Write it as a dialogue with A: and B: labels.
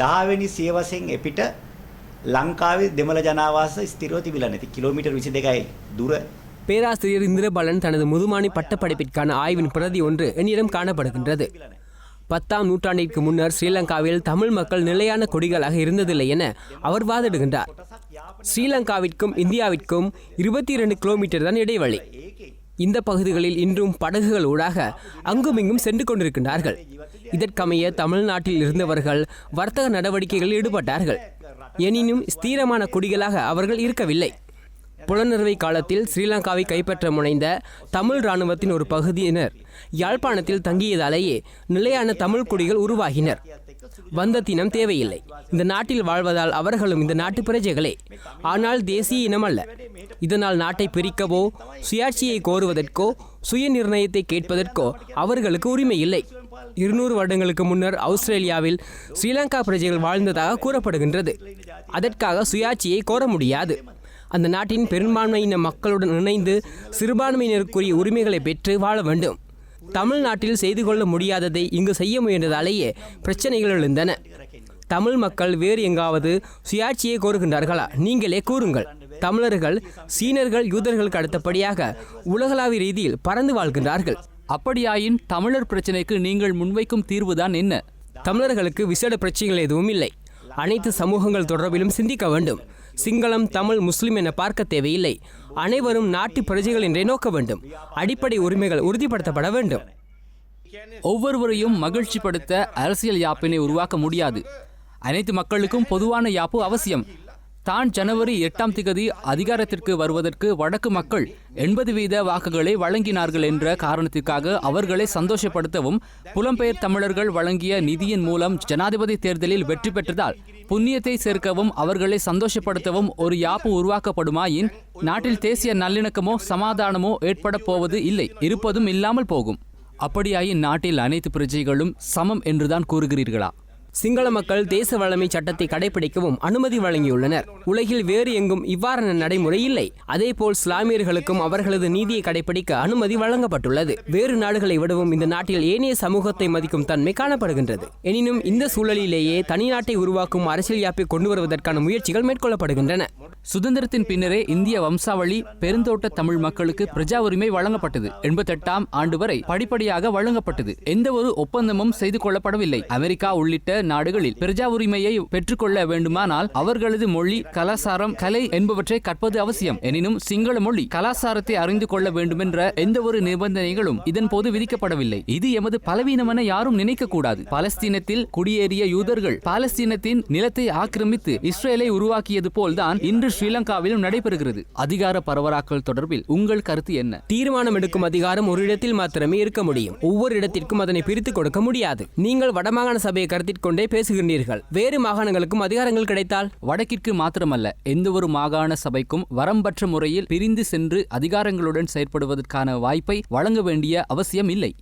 A: 10වෙනි සියවසෙන් එපිට ලංකාවේ දෙමළ ජනාවාස ස්ථිරව තිබිලා නැති කිලෝමීටර් 22යි දුර
B: பேராசிரியர் இந்திரபாலன் தனது முதுமானி பட்டப்படிப்பிற்கான ஆய்வின் பிரதி ஒன்று என்னிடம் காணப்படுகின்றது பத்தாம் நூற்றாண்டிற்கு முன்னர் ஸ்ரீலங்காவில் தமிழ் மக்கள் நிலையான கொடிகளாக இருந்ததில்லை என அவர் வாதிடுகின்றார் ஸ்ரீலங்காவிற்கும் இந்தியாவிற்கும் இருபத்தி இரண்டு கிலோமீட்டர் தான் இடைவெளி இந்த பகுதிகளில் இன்றும் படகுகள் ஊடாக அங்குமிங்கும் சென்று கொண்டிருக்கின்றார்கள். இதற்கமைய தமிழ்நாட்டில் இருந்தவர்கள் வர்த்தக நடவடிக்கைகளில் ஈடுபட்டார்கள். எனினும் ஸ்தீரமான குடிகளாக அவர்கள் இருக்கவில்லை. புலனறுவை காலத்தில் ஸ்ரீலங்காவை கைப்பற்ற முனைந்த தமிழ் இராணுவத்தின் ஒரு பகுதியினர் யாழ்ப்பாணத்தில் தங்கியதாலேயே நிலையான தமிழ் குடிகள் உருவாகினர். வந்த தினம் தேவையில்லை. இந்த நாட்டில் வாழ்வதால் அவர்களும் இந்த நாட்டு பிரஜைகளே. ஆனால் தேசிய இனம் அல்ல. இதனால் நாட்டை பிரிக்கவோ சுயாட்சியை கோருவதற்கோ சுய நிர்ணயத்தை கேட்பதற்கோ அவர்களுக்கு உரிமை இல்லை. இருநூறு வருடங்களுக்கு முன்னர் ஆஸ்திரேலியாவில் ஸ்ரீலங்கா பிரஜைகள் வாழ்ந்ததாக கூறப்படுகின்றது. அதற்காக சுயாட்சியை கோர முடியாது. அந்த நாட்டின் பெரும்பான்மையின மக்களுடன் இணைந்து சிறுபான்மையினருக்குரிய உரிமைகளை பெற்று வாழ வேண்டும். தமிழ்நாட்டில் செய்து கொள்ள முடியாததை இங்கு செய்ய முயன்றதாலேயே பிரச்சனைகள் எழுந்தன. தமிழ் மக்கள் வேறு எங்காவது சுயாட்சியை கோருகின்றார்களா? நீங்களே கூறுங்கள். தமிழர்கள் சீனர்கள் யூதர்களுக்கு அடுத்தபடியாக உலகளாவிய ரீதியில் பறந்து வாழ்கின்றார்கள்.
C: அப்படியாயின் தமிழர் பிரச்சினைக்கு நீங்கள் முன்வைக்கும் தீர்வுதான் என்ன?
B: தமிழர்களுக்கு விசேட பிரச்சனைகள் எதுவும் இல்லை. அனைத்து சமூகங்கள் தொடர்பிலும் சிந்திக்க வேண்டும். சிங்களம் தமிழ் முஸ்லிம் என பார்க்க தேவையில்லை. அனைவரும் நாட்டு பிரஜைகள் என்றே நோக்க வேண்டும். அடிப்படை உரிமைகள் உறுதிப்படுத்தப்பட வேண்டும்.
C: ஒவ்வொருவரையும் மகிழ்ச்சிப்படுத்த அரசியல் யாப்பினை உருவாக்க முடியாது. அனைத்து மக்களுக்கும் பொதுவான யாப்பு அவசியம். தான் ஜனவரி எட்டாம் திகதி அதிகாரத்திற்கு வருவதற்கு வடக்கு மக்கள் எண்பது வீத வாக்குகளை வழங்கினார்கள் என்ற காரணத்திற்காக அவர்களை சந்தோஷப்படுத்தவும் புலம்பெயர் தமிழர்கள் வழங்கிய நிதியின் மூலம் ஜனாதிபதி தேர்தலில் வெற்றி பெற்றதால் புண்ணியத்தை சேர்க்கவும் அவர்களை சந்தோஷப்படுத்தவும் ஒரு யாப்பு உருவாக்கப்படுமாயின் நாட்டில் தேசிய நல்லிணக்கமோ சமாதானமோ ஏற்பட போவது இல்லை இருப்பதும் இல்லாமல் போகும். அப்படியாயின் நாட்டில் அனைத்து பிரஜைகளும் சமம் என்றுதான் கூறுகிறீர்களா?
B: சிங்கள மக்கள் தேச வளமை சட்டத்தை கடைபிடிக்கவும் அனுமதி வழங்கியுள்ளனர். உலகில் வேறு எங்கும் இவ்வாறான நடைமுறை இல்லை. அதேபோல் இஸ்லாமியர்களுக்கும் அவர்களது நீதியை கடைபிடிக்க அனுமதி வழங்கப்பட்டுள்ளது. வேறு நாடுகளை விடவும் இந்த நாட்டில் ஏனைய சமூகத்தை மதிக்கும் தன்மை காணப்படுகின்றது. எனினும் இந்த சூழலிலேயே தனிநாட்டை உருவாக்கும் அரசியல் யாப்பை கொண்டு வருவதற்கான முயற்சிகள் மேற்கொள்ளப்படுகின்றன.
C: சுதந்திரத்தின் பின்னரே இந்திய வம்சாவளி பெருந்தோட்ட தமிழ் மக்களுக்கு பிரஜா உரிமை வழங்கப்பட்டது. எண்பத்தெட்டாம் ஆண்டு வரை படிப்படியாக வழங்கப்பட்டது. எந்த ஒரு ஒப்பந்தமும் செய்து கொள்ளப்படவில்லை. அமெரிக்கா உள்ளிட்ட நாடுகளில் பிரஜா உரிமையை பெற்றுக்கொள்ள வேண்டுமானால் அவர்களது மொழி கலாசாரம் கலை என்பவற்றை கற்பது அவசியம். எனினும் சிங்கள மொழி கலாசாரத்தை அறிந்து கொள்ள வேண்டுமென்ற எந்த ஒரு நிபந்தனைகளும் இதன் போது விதிக்கப்படவில்லை. இது எமது பலவீனமென யாரும் நினைக்க கூடாது பாலஸ்தீனத்தில் குடியேறிய யூதர்கள் பாலஸ்தீனத்தின் நிலத்தை ஆக்கிரமித்து இஸ்ரேலை உருவாக்கியது போல்தான் இன்று ஸ்ரீலங்காவிலும் நடைபெறுகிறது. அதிகார பரவலாக்கல் தொடர்பில் உங்கள் கருத்து என்ன?
B: தீர்மானம் எடுக்கும் அதிகாரம் ஒரு இடத்தில் மாத்திரமே இருக்க முடியும். ஒவ்வொரு இடத்திற்கும் அதனை பிரித்துக் கொடுக்க முடியாது. நீங்கள் வடமாகாண சபையை கருத்தில் கொண்டே பேசுகின்றீர்கள். வேறு மாகாணங்களுக்கும் அதிகாரங்கள் கிடைத்தால்?
C: வடக்கிற்கு மாத்திரமல்ல எந்தவொரு மாகாண சபைக்கும் வரம்பற்ற முறையில் பிரிந்து சென்று அதிகாரங்களுடன் செயற்படுவதற்கான வாய்ப்பை வழங்க வேண்டிய அவசியம் இல்லை.